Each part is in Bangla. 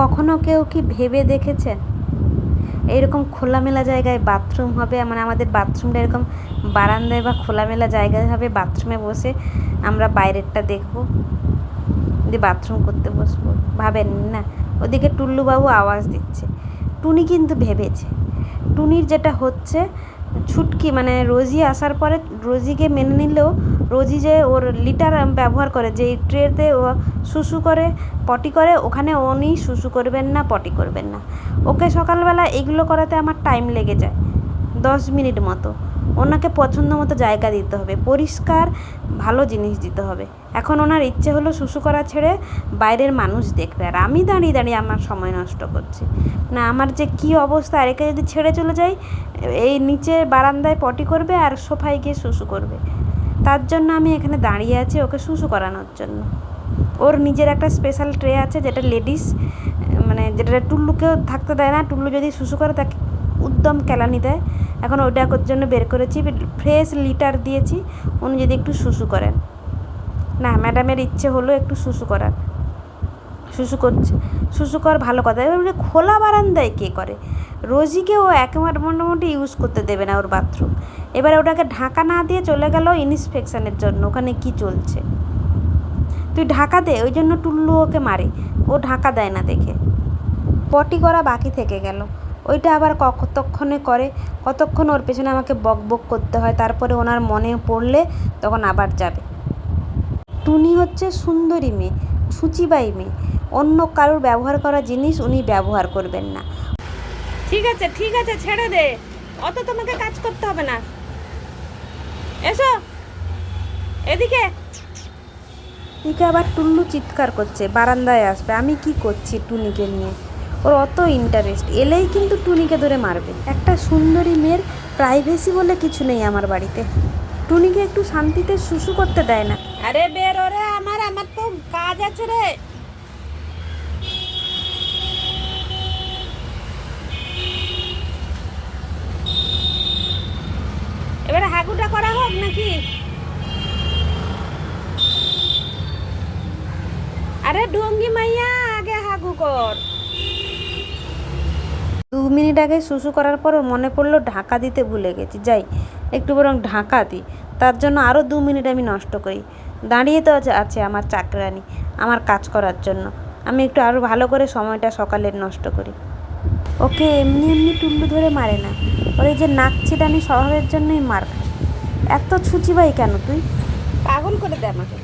কখনো কেউ কি ভেবে দেখেছেন? এইরকম খোলামেলা জায়গায় বাথরুম হবে মানে আমাদের বাথরুমটা এরকম বারান্দায় বা খোলামেলা জায়গায় হবে বাথরুমে বসে আমরা বাইরেরটা দেখব, দিয়ে বাথরুম করতে বসবো। ভাবেন না, ওদিকে টুল্লুবাবু আওয়াজ দিচ্ছে। টুনি কিন্তু ভেবেছে। টুনির যেটা হচ্ছে ছুটকি মানে রোজি আসার পরে রোজিকে মেনে নিলেও রোজি যে ওর লিটার ব্যবহার করে যে ট্রেতে ও শুশু করে, পটি করে, ওখানে উনি শুশু করবেন না, পটি করবেন না। ওকে সকালবেলা এগুলো করাতে আমার টাইম লেগে যায়, দশ মিনিট মতো। ওনাকে পছন্দ মতো জায়গা দিতে হবে, পরিষ্কার, ভালো জিনিস দিতে হবে। এখন ওনার ইচ্ছে হলো শুশু করা ছেড়ে বাইরের মানুষ দেখবে, আর আমি দাঁড়িয়ে দাঁড়িয়ে আমার সময় নষ্ট করছি। না, আমার যে কি অবস্থা, আর একে যদি ছেড়ে চলে যাই, এই নিচে বারান্দায় পটি করবে আর সোফায় গিয়ে শুশু করবে। তার জন্য আমি এখানে দাঁড়িয়ে আছি ওকে শুশু করানোর জন্য। ওর নিজের একটা স্পেশাল ট্রে আছে যেটা লেডিস মানে যেটা টুল্লুকেও থাকতে দেয় না, টুল্লু যদি শুশু করে তাকে উদ্যম কেলানি দেয় এখন ওর জন্য বের করেছি ফ্রেশ লিটার দিয়েছি, উনি যদি একটু শুশু করেন। না ম্যাডামের ইচ্ছে হলো একটু শুশু করার। শুশু করছে, শুশু কর ভালো কথা। এবার খোলা বারান্দায় কে করে? রোজিকে ও একেবারে মোটামুটি ইউজ করতে দেবে না ওর বাথরুম এবারে ওটাকে ঢাকা না দিয়ে চলে গেল ইন্সপেকশনের জন্য। ওখানে কি চলছে? তুই ঢাকা দে, ওই জন্য টুল্লু ওকে মারে। ও ঢাকা দেয় না দেখে। পটি করা বাকি থেকে গেল। ওইটা আবার কতক্ষণে করে? কতক্ষণ ওর পেছনে আমাকে বক বক করতে হয়? তারপরে ওনার মনে পড়লে তখন আবার যাবে। টুনি হচ্ছে সুন্দরী মেয়ে সূচিবাই মেয়ে। অন্য কারোর ব্যবহার করা জিনিস উনি ব্যবহার করবেন না। ঠিক আছে ঠিক আছে ছেড়ে দে। অত তোমাকে কাজ করতে হবে না। এসো। এদিকে। এদিকে আবার টুল্লু চিৎকার করছে বারান্দায় আসবে। আমি কি করছি টুনিকে নিয়ে? ওর অত ইন্টারেস্ট এলেই কিন্তু টুনিকে ধরে মারবে। একটা সুন্দরী মেয়ের প্রাইভেসি বলে কিছু নেই আমার বাড়িতে। টুনিকে একটু শান্তিতে শুশু করতে দেয় না। আরে বের ওরে আমার আমার তো কাজ আছে রে। এবারে হাগুটা করা হোক নাকি? আরে ডঙ্গি মাইয়া, আগে হাগু কর। দু মিনিট আগে শুশু করার পর মনে পড়ল ঢাকা দিতে ভুলে গেছি। যাই, একটু বরং ঢাকা দিই তার জন্য আরও দু মিনিট আমি নষ্ট করি। দাঁড়িয়ে তো আছে- আমার চাকরানি, আমার কাজ করার জন্য। আমি একটু আরও ভালো করে সময়টা সকালের নষ্ট করি। ওকে, এমনি এমনি টুল্লু ধরে মারে না। ওর এই যে নাক ছিটানি স্বভাবের জন্যই মার এত ছুচিবাই কেন তুই? পাগল করে দে আমাকে।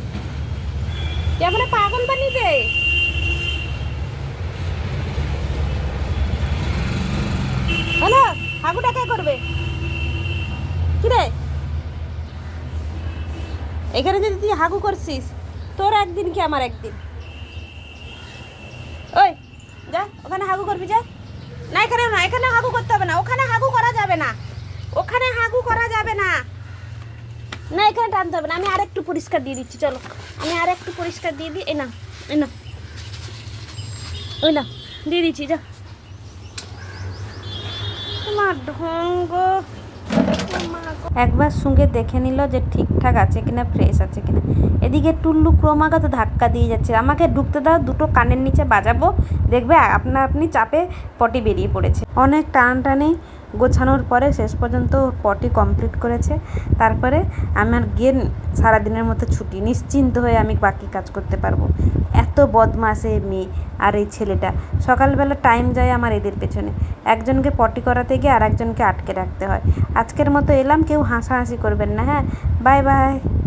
পাগল বানিয়ে দে। হাগুটা কে করবে? কি রে এখানে যদি তুই হাগু করছিস, তোর একদিন কি আমার একদিন? ওই, যা, ওখানে হাগু করবি, যা। না, এখানে না, এখানে হাগু করতে হবে না, ওখানে হাগু করা যাবে না। ওখানে হাগু করা যাবে না। না, এখানে টানতে হবে না, আমি আরেকটু পরিষ্কার দিয়ে দিচ্ছি, চলো। আমি আর একটু পরিষ্কার দিয়ে দিই, এই না এই না ওই না দিয়ে দিচ্ছি, যা। একবার সঙ্গে দেখে নিল যে ঠিকঠাক আছে কিনা ফ্রেশ আছে কিনা। এদিকে টুল্লু ক্রমাগত ধাক্কা দিয়ে যাচ্ছে। আমাকে ঢুকতে দাও, দুটো কানের নিচে বাজাবো। দেখবে আপনা আপনি চাপে পটি বেরিয়ে পড়েছে। অনেক টান টানে গোছানোর পরে শেষ পর্যন্ত পটি কমপ্লিট করেছে। তারপরে আমার গিয়ে সারাদিনের মতো ছুটি। নিশ্চিন্ত হয়ে আমি বাকি কাজ করতে পারব। এত বদমাস মেয়ে আর এই ছেলেটা। সকালবেলা টাইম যায় আমার এদের পেছনে। একজনকে পটি করাতে গিয়ে আর একজনকে আটকে রাখতে হয়। আজকের মতো এলাম, কেউ হাসাহাসি করবেন না হ্যাঁ? Bye bye